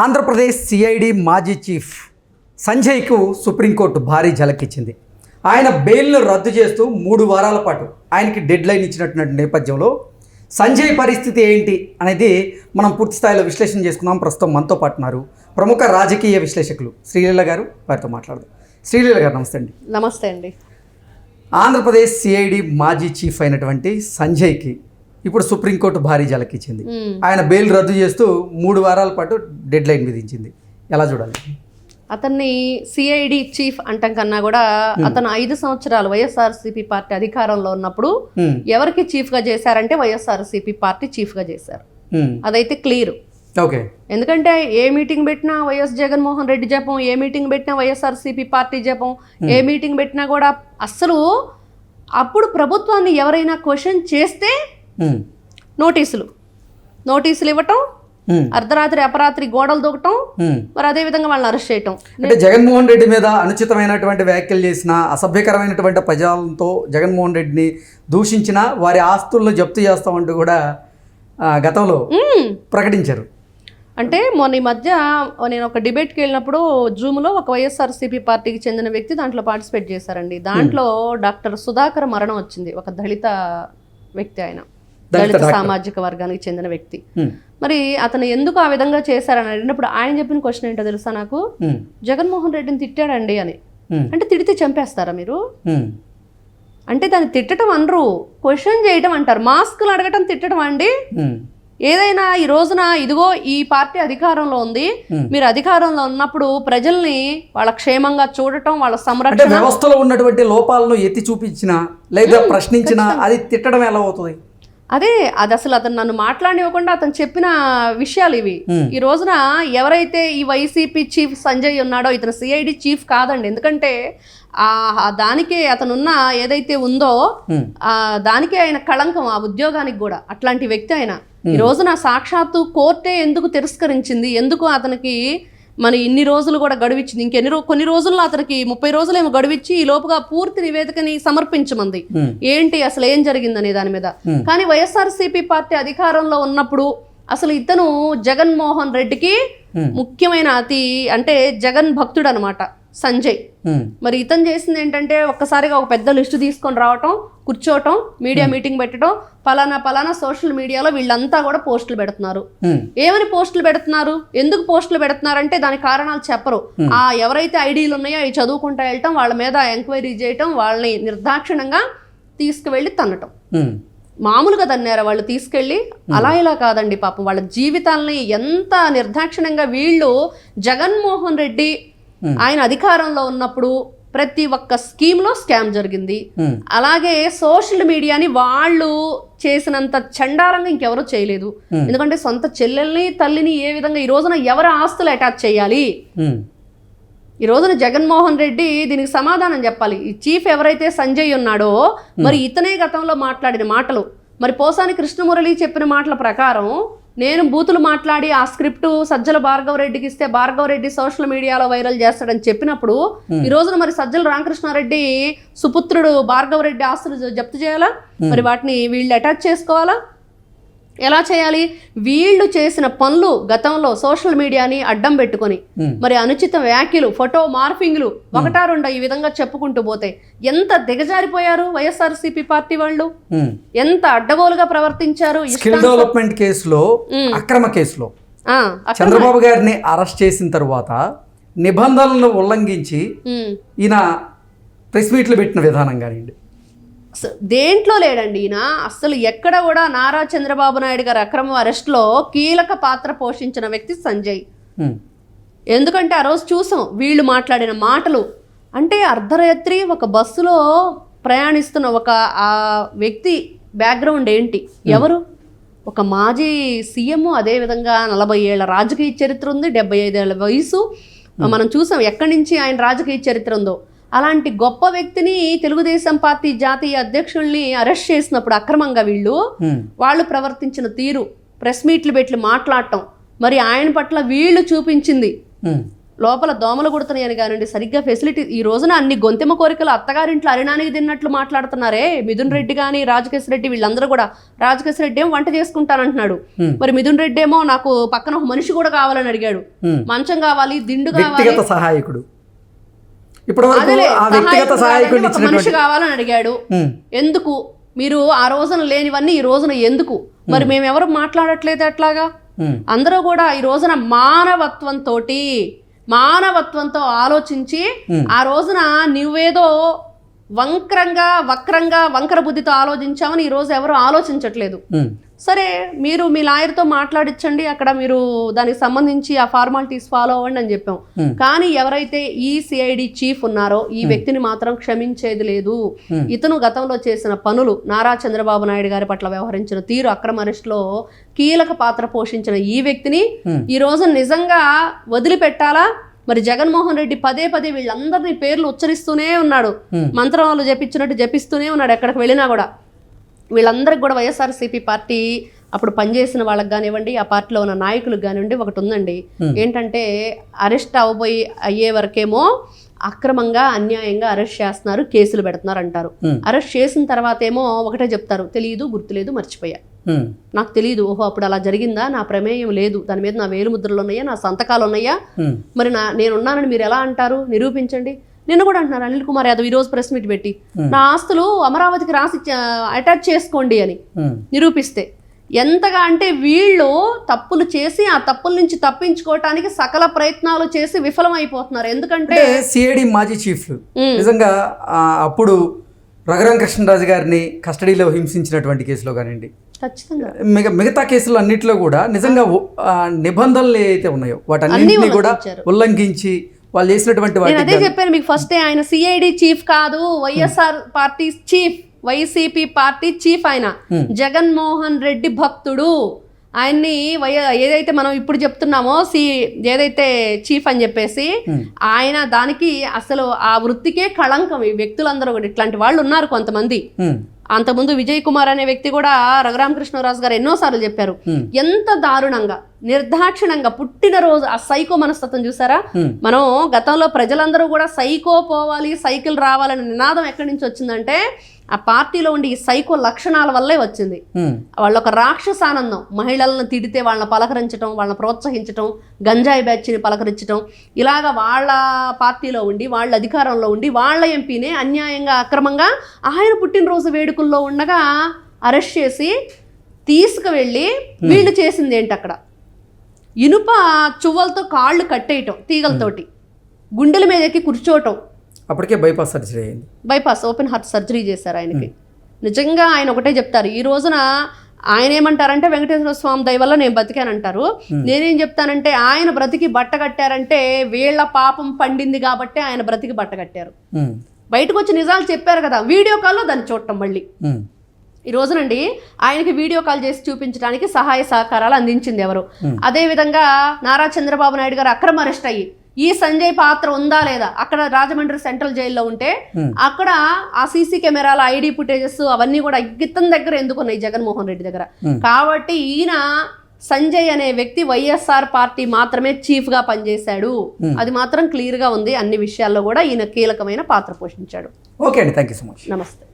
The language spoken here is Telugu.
ఆంధ్రప్రదేశ్ సిఐడి మాజీ చీఫ్ సంజయ్కు సుప్రీంకోర్టు భారీ ఝలకిచ్చింది. ఆయన బెయిల్ను రద్దు చేస్తూ మూడు వారాల పాటు ఆయనకి డెడ్ లైన్ ఇచ్చినటువంటి నేపథ్యంలో సంజయ్ పరిస్థితి ఏంటి అనేది మనం పూర్తి స్థాయిలో విశ్లేషణ చేసుకుందాం. ప్రస్తుతం మనతో పాటు ఉన్నారు ప్రముఖ రాజకీయ విశ్లేషకులు శ్రీలీల గారు వారితో మాట్లాడదాం. శ్రీలీల గారు నమస్తే అండి. నమస్తే అండి. ఆంధ్రప్రదేశ్ సిఐడి మాజీ చీఫ్ అయినటువంటి సంజయ్కి ఇప్పుడు సుప్రీంకోర్టు భారీ ఝలకిచ్చింది మ్మ్. ఆయన బెయిల్ రద్దు చేస్తూ మూడు వారాల పాటు డెడ్ లైన్ విధించింది ఎలా చూడాలి అతన్ని సిఐడి చీఫ్ అంటాం కన్నా కూడా అతను ఐదు సంవత్సరాలు వైఎస్ఆర్సీపీ పార్టీ అధికారంలో ఉన్నప్పుడు. ఎవరికి చీఫ్గా చేశారంటే వైఎస్ఆర్సీపీ పార్టీ చీఫ్గా చేశారు. అదైతే క్లియర్ ఓకే ఎందుకంటే ఏ మీటింగ్ పెట్టినా వైఎస్ జగన్మోహన్ రెడ్డి జపం ఏ మీటింగ్ పెట్టినా వైఎస్ఆర్సీపీ పార్టీ జపం ఏ మీటింగ్ పెట్టినా కూడా అస్సలు అప్పుడు ప్రభుత్వాన్ని ఎవరైనా క్వశ్చన్ చేస్తే. నోటీసులు. నోటీసులు ఇవ్వటం. అర్ధరాత్రి అపరాత్రి గోడలు దూకటం. మరి అదే విధంగా వాళ్ళని అరెస్ట్ చేయటం. అంటే జగన్మోహన్ రెడ్డి మీద అనుచితమైనటువంటి వ్యాఖ్యలు చేసిన అసభ్యకరమైనటువంటి పదాలతో జగన్మోహన్ రెడ్డిని దూషించిన వారి ఆస్తులను జప్తు చేస్తామంటూ కూడా గతంలో. ప్రకటించారు. అంటే మొన్న ఈ మధ్య నేను ఒక డిబేట్కి వెళ్ళినప్పుడు జూమ్లో ఒక వైఎస్ఆర్సీపీ పార్టీకి చెందిన వ్యక్తి దాంట్లో పార్టిసిపేట్ చేశారండి. దాంట్లో డాక్టర్ సుధాకర్ మరణం వచ్చింది. ఒక దళిత వ్యక్తి ఆయన. దళిత సామాజిక వర్గానికి చెందిన వ్యక్తి. మరి అతను ఎందుకు ఆ విధంగా చేశారని అడిగినప్పుడు ఆయన చెప్పిన క్వశ్చన్ ఏంటో తెలుసా నాకు. జగన్మోహన్ రెడ్డిని తిట్టాడండి అని. అంటే తిడితే చంపేస్తారా మీరు. అంటే దాన్ని తిట్టడం అనరు క్వశ్చన్ చేయటం అంటారు మాస్కులు అడగటం తిట్టడం అండి. ఏదైనా ఈ రోజున ఇదిగో ఈ పార్టీ అధికారంలో ఉంది. మీరు అధికారంలో ఉన్నప్పుడు ప్రజల్ని వాళ్ళ క్షేమంగా చూడటం వాళ్ళ సంరక్షణ వ్యవస్థలో ఉన్నటువంటి లోపాలను ఎత్తి చూపించిన లేదా ప్రశ్నించిన అది తిట్టడం ఎలా అవుతుంది అదే అది అసలు అతను నన్ను మాట్లాడివ్వకుండా అతను చెప్పిన విషయాలు ఇవి. ఈ రోజున ఎవరైతే ఈ వైసీపీ చీఫ్ సంజయ్ ఉన్నాడో ఇతను సిఐడి చీఫ్ కాదండి. ఎందుకంటే ఆ దానికే అతనున్న ఏదైతే ఉందో. ఆ దానికే ఆయన కళంకం ఆ ఉద్యోగానికి కూడా. అట్లాంటి వ్యక్తి ఆయన. ఈ రోజున సాక్షాత్తు కోర్టే ఎందుకు తిరస్కరించింది? ఎందుకు అతనికి మరి ఇన్ని రోజులు కూడా గడువిచ్చింది ఇంకెన్ని రో కొన్ని రోజుల్లో అతనికి ముప్పై రోజులేమో గడువిచ్చి ఈ లోపుగా పూర్తి నివేదికని సమర్పించమంది. ఏంటి అసలు ఏం జరిగిందనే దాని మీద. కానీ వైఎస్ఆర్సీపీ పార్టీ అధికారంలో ఉన్నప్పుడు అసలు ఇతను జగన్మోహన్ రెడ్డికి. ముఖ్యమైన అతి అంటే జగన్ భక్తుడు అనమాట సంజయ్. మరి ఇతను చేసింది ఏంటంటే ఒక్కసారిగా ఒక పెద్ద లిస్టు తీసుకొని రావటం కూర్చోవటం మీడియా మీటింగ్ పెట్టడం పలానా పలానా సోషల్ మీడియాలో వీళ్ళంతా కూడా పోస్టులు పెడుతున్నారు. ఏమని పోస్టులు పెడుతున్నారు? ఎందుకు పోస్టులు పెడుతున్నారంటే దాని కారణాలు చెప్పరు. ఆ ఎవరైతే ఐడీలు ఉన్నాయో అవి చదువుకుంటా వెళ్ళటం వాళ్ళ మీద ఎంక్వైరీ చేయటం వాళ్ళని నిర్దాక్షిణంగా తీసుకువెళ్ళి తన్నటం. మ్మ్. మామూలుగా తన్నారు వాళ్ళు తీసుకెళ్ళి? అలా ఇలా కాదండి పాపం. వాళ్ళ జీవితాలని ఎంత నిర్దాక్షిణ్యంగా వీళ్ళు జగన్మోహన్ రెడ్డి ఆయన అధికారంలో ఉన్నప్పుడు ప్రతి ఒక్క స్కీమ్లో స్కామ్ జరిగింది. మ్మ్. అలాగే సోషల్ మీడియాని వాళ్ళు చేసినంత చండాలంగా ఇంకెవరూ చేయలేదు. ఎందుకంటే సొంత చెల్లెల్ని తల్లిని ఏ విధంగా ఈ రోజున ఎవరి ఆస్తులు అటాచ్ చేయాలి. ఈ రోజున జగన్మోహన్ రెడ్డి దీనికి సమాధానం చెప్పాలి. ఈ చీఫ్ ఎవరైతే సంజయ్ ఉన్నాడో మరి ఇతనే గతంలో మాట్లాడిన మాటలు. మరి పోసాని కృష్ణమురళి చెప్పిన మాటల ప్రకారం నేను బూతులు మాట్లాడి ఆ స్క్రిప్ట్ సజ్జల భార్గవ రెడ్డికి ఇస్తే భార్గవ రెడ్డి సోషల్ మీడియాలో వైరల్ చేస్తాడని చెప్పినప్పుడు ఈ రోజున మరి సజ్జల రామకృష్ణారెడ్డి సుపుత్రుడు భార్గవ రెడ్డి ఆస్తులు జప్తు చేయాలా? మరి వాటిని వీళ్ళు అటాచ్ చేసుకోవాలా? ఎలా చేయాలి? వీళ్ళు చేసిన పనులు గతంలో సోషల్ మీడియాని అడ్డం పెట్టుకొని. మరి అనుచిత వ్యాఖ్యలు ఫోటో మార్ఫింగ్లు ఒకటా రెండా ఈ విధంగా చెప్పుకుంటూ పోతే ఎంత దిగజారిపోయారు వైఎస్ఆర్సీపీ పార్టీ వాళ్ళు. ఎంత అడ్డగోలుగా ప్రవర్తించారు స్కిల్ డెవలప్మెంట్ కేసులో అక్రమ కేసులో చంద్రబాబు గారిని అరెస్ట్ చేసిన తర్వాత నిబంధనలను ఉల్లంఘించి. ఈయన ప్రెస్ మీట్లు పెట్టిన విధానం కానివ్వండి. దేంట్లో లేడండి ఈయన? అసలు ఎక్కడ కూడా నారా చంద్రబాబు నాయుడు గారి అక్రమ అరెస్ట్లో కీలక పాత్ర పోషించిన వ్యక్తి సంజయ్. ఎందుకంటే ఆ రోజు చూసాం వీళ్ళు మాట్లాడిన మాటలు. అంటే అర్ధరాత్రి ఒక బస్సులో ప్రయాణిస్తున్న ఒక ఆ వ్యక్తి బ్యాక్గ్రౌండ్ ఏంటి? ఎవరు? ఒక మాజీ సీఎం అదేవిధంగా నలభై ఏళ్ళ రాజకీయ చరిత్ర ఉంది డెబ్బై ఐదేళ్ళ వయసు. మనం చూసాం ఎక్కడి నుంచి ఆయన రాజకీయ చరిత్ర ఉందో. అలాంటి గొప్ప వ్యక్తిని తెలుగుదేశం పార్టీ జాతీయ అధ్యక్షుల్ని అరెస్ట్ చేసినప్పుడు అక్రమంగా వీళ్ళు. వాళ్ళు ప్రవర్తించిన తీరు ప్రెస్ మీట్లు పెట్టి మాట్లాడటం మరి ఆయన పట్ల వీళ్ళు చూపించింది. లోపల దోమలు కుడుతున్నాయని కానివ్వండి సరిగ్గా ఫెసిలిటీ ఈ రోజున అన్ని గొంతెమ కోరికలు అత్తగారింట్లో అరినానికి తిన్నట్లు మాట్లాడుతున్నారే మిథున్ రెడ్డి కానీ రాజకేశ్ రెడ్డి వీళ్ళందరూ కూడా రాజకేశ్ రెడ్డి ఏమో వంట చేసుకుంటానంటున్నాడు. మరి మిథున్ రెడ్డి ఏమో నాకు పక్కన ఒక మనిషి కూడా కావాలని అడిగాడు. మంచం కావాలి దిండు కావాలి సహాయకుడు ఆ వ్యక్తిగత సహాయకుడిని మనిషి కావాలని అడిగాడు. ఎందుకు? మీరు ఆ రోజున లేనివన్నీ ఈ రోజున ఎందుకు? మరి మేము. ఎవరు మాట్లాడట్లేదు అట్లాగా? అందరూ కూడా ఈ రోజున మానవత్వంతో మానవత్వంతో ఆలోచించి. ఆ రోజున నువ్వేదో వంక్రంగా వక్రంగా వంకర బుద్ధితో ఆలోచించామని ఈ రోజు ఎవరు ఆలోచించట్లేదు. సరే మీరు మీ లాయర్తో మాట్లాడించండి అక్కడ మీరు దానికి సంబంధించి ఆ ఫార్మాలిటీస్ ఫాలో అవ్వండి అని చెప్పాం. కానీ ఎవరైతే ఈ సిఐడి చీఫ్ ఉన్నారో ఈ వ్యక్తిని మాత్రం క్షమించేది లేదు. ఇతను గతంలో చేసిన పనులు నారా చంద్రబాబు నాయుడు గారి పట్ల వ్యవహరించిన తీరు అక్రమ అరెస్టులో కీలక పాత్ర పోషించిన ఈ వ్యక్తిని. ఈ రోజు నిజంగా వదిలిపెట్టాలా మరి జగన్మోహన్ రెడ్డి పదే పదే వీళ్ళందరినీ పేర్లు ఉచ్చరిస్తూనే ఉన్నాడు Hmm. మంత్రాలు జపించినట్టు జపిస్తూనే ఉన్నాడు ఎక్కడికి వెళ్ళినా కూడా వీళ్ళందరికి కూడా వైఎస్ఆర్సీపీ పార్టీ అప్పుడు పనిచేసిన వాళ్ళకి కానివ్వండి ఆ పార్టీలో ఉన్న నాయకులకు కానివ్వండి ఒకటి ఉందండి. ఏంటంటే అరెస్ట్ అవ్వబోయి అయ్యే వరకేమో అక్రమంగా అన్యాయంగా అరెస్ట్ చేస్తున్నారు కేసులు పెడుతున్నారు అంటారు. అరెస్ట్ చేసిన తర్వాత ఏమో ఒకటే చెప్తారు తెలియదు గుర్తులేదు మర్చిపోయా. నాకు తెలియదు ఓహో అప్పుడు అలా జరిగిందా? నా ప్రమేయం లేదు దాని మీద నా వేలు ముద్రలు ఉన్నాయా? నా సంతకాలు ఉన్నాయా? మరి నా నేనున్నానని మీరు ఎలా అంటారు? నిరూపించండి. నిన్న కూడా అంటున్నారు అనిల్ కుమార్ యాదవ్ ఈరోజు ప్రెస్ మీట్ పెట్టి నా ఆస్తులు అమరావతికి రాసి అటాచ్ చేసుకోండి అని నిరూపిస్తే. ఎంతగా అంటే వీళ్ళు తప్పులు చేసి ఆ తప్పుల నుంచి తప్పించుకోవటానికి సకల ప్రయత్నాలు చేసి విఫలమైపోతున్నారు. ఎందుకంటే సిఐడి మాజీ చీఫ్ ఉమ్. నిజంగా అప్పుడు రఘురామ కృష్ణరాజు గారిని కస్టడీలో హింసించినటువంటి కేసులో కానివ్వండి. ఖచ్చితంగా. మిగ మిగతా కేసులు అన్నింటిలో కూడా నిజంగా నిబంధనలు ఏవైతే ఉన్నాయో వాటన్నింటినీ కూడా. ఉల్లంఘించి వాళ్ళు చేసినటువంటి నేను అదే చెప్పాను మీకు ఫస్ట్ ఆయన సిఐడి చీఫ్ కాదు YSR party chief YCP party chief ఆయన. జగన్మోహన్ రెడ్డి భక్తుడు. ఆయన్ని వై ఏదైతే మనం ఇప్పుడు చెప్తున్నామో సి ఏదైతే చీఫ్ అని చెప్పేసి ఆయన దానికి అసలు ఆ వృత్తికే కళంకం. ఈ వ్యక్తులందరూ కూడా ఇట్లాంటి వాళ్ళు ఉన్నారు కొంతమంది. అంతకుముందు విజయ్ కుమార్ అనే వ్యక్తి కూడా రఘురామకృష్ణరాజు గారు ఎన్నోసార్లు చెప్పారు. ఎంత దారుణంగా నిర్దాక్షిణంగా పుట్టినరోజు ఆ సైకో మనస్తత్వం చూసారా. మనం గతంలో ప్రజలందరూ కూడా సైకో పోవాలి సైకిల్ రావాలనే నినాదం ఎక్కడి నుంచి వచ్చిందంటే ఆ పార్టీలో ఉండి ఈ సైకో లక్షణాల వల్లే వచ్చింది. వాళ్ళ ఒక రాక్షసానందం. మహిళలను తిడితే వాళ్ళని పలకరించడం వాళ్ళని ప్రోత్సహించడం గంజాయి బ్యాచ్ని పలకరించడం ఇలాగ వాళ్ళ పార్టీలో ఉండి వాళ్ళ అధికారంలో ఉండి వాళ్ళ ఎంపీనే అన్యాయంగా అక్రమంగా ఆయన పుట్టినరోజు వేడుకల్లో ఉండగా అరెస్ట్ చేసి తీసుకువెళ్ళి వీళ్ళు చేసింది ఏంటి అక్కడ ఇనుప చువ్వలతో కాళ్ళు కట్టేయటం తీగలతోటి. గుండెల మీద ఎక్కి కూర్చోవటం. అప్పటికే బైపాస్ సర్జరీ అయింది. బైపాస్ ఓపెన్ హార్ట్ సర్జరీ చేశారు ఆయనకి. నిజంగా ఆయన ఒకటే చెప్తారు ఈ రోజున ఆయన ఏమంటారంటే వెంకటేశ్వర స్వామి దయ వల్ల నేను బతికానంటారు నేనేం చెప్తానంటే ఆయన బ్రతికి బట్ట కట్టారంటే వీళ్ళ పాపం పండింది కాబట్టి ఆయన బ్రతికి బట్ట కట్టారు. బయటకు వచ్చి నిజాలు చెప్పారు కదా వీడియో కాల్లో దాన్ని చూడటం మళ్ళీ. ఈ రోజునండి ఆయనకి వీడియో కాల్ చేసి చూపించడానికి సహాయ సహకారాలు అందించింది ఎవరు. అదేవిధంగా నారా చంద్రబాబు నాయుడు గారు అక్రమ అరెస్ట్ అయ్యి ఈ సంజయ్ పాత్ర ఉందా లేదా? అక్కడ రాజమండ్రి సెంట్రల్ జైల్లో ఉంటే అక్కడ ఆ సీసీ కెమెరాల ఐడి ఫుటేజెస్ అవన్నీ కూడా ఇతని దగ్గర ఎందుకున్నాయి జగన్మోహన్ రెడ్డి దగ్గర? కాబట్టి ఈయన సంజయ్ అనే వ్యక్తి వైఎస్ఆర్ పార్టీ మాత్రమే చీఫ్గా పనిచేశాడు అది మాత్రం క్లియర్గా ఉంది. అన్ని విషయాల్లో కూడా ఈయన కీలకమైన పాత్ర పోషించాడు. ఓకే అండి. Thank you so much. నమస్తే.